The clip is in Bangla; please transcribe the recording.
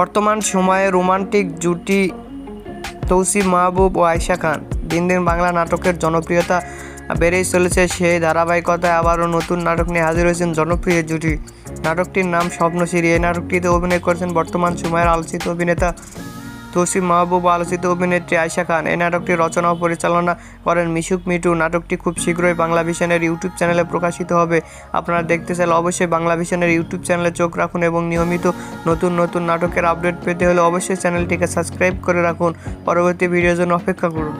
বর্তমান সময়ে রোমান্টিক জুটি তৌসিফ মাহবুব ও আয়শা খান। দিন দিন বাংলা নাটকের জনপ্রিয়তা বেড়েই চলেছে সেই ধারাবাহিকতায় আবারও নতুন নাটক নিয়ে হাজির হয়েছেন জনপ্রিয় জুটি। নাটকটির নাম স্বপ্নশ্রী। এই নাটকটিতে অভিনয় করেছেন বর্তমান সময়ের আলোচিত অভিনেতা তৌসিফ মাহবুব আলোচিত অভিনেত্রী আয়শা খান। এই নাটকটি রচনা ও পরিচালনা করেন মিশুক মিটু নাটকটি খুব শীঘ্রই বাংলা ভিশনের ইউটিউব চ্যানেলে প্রকাশিত হবে। আপনারা দেখতে চাইলে অবশ্যই বাংলা ভিশনের ইউটিউব চ্যানেলে চোখ রাখুন এবং নিয়মিত নতুন নতুন নাটকের আপডেট পেতে হলে অবশ্যই চ্যানেলটিকে সাবস্ক্রাইব করে রাখুন। পরবর্তী ভিডিওর জন্য অপেক্ষা করুন।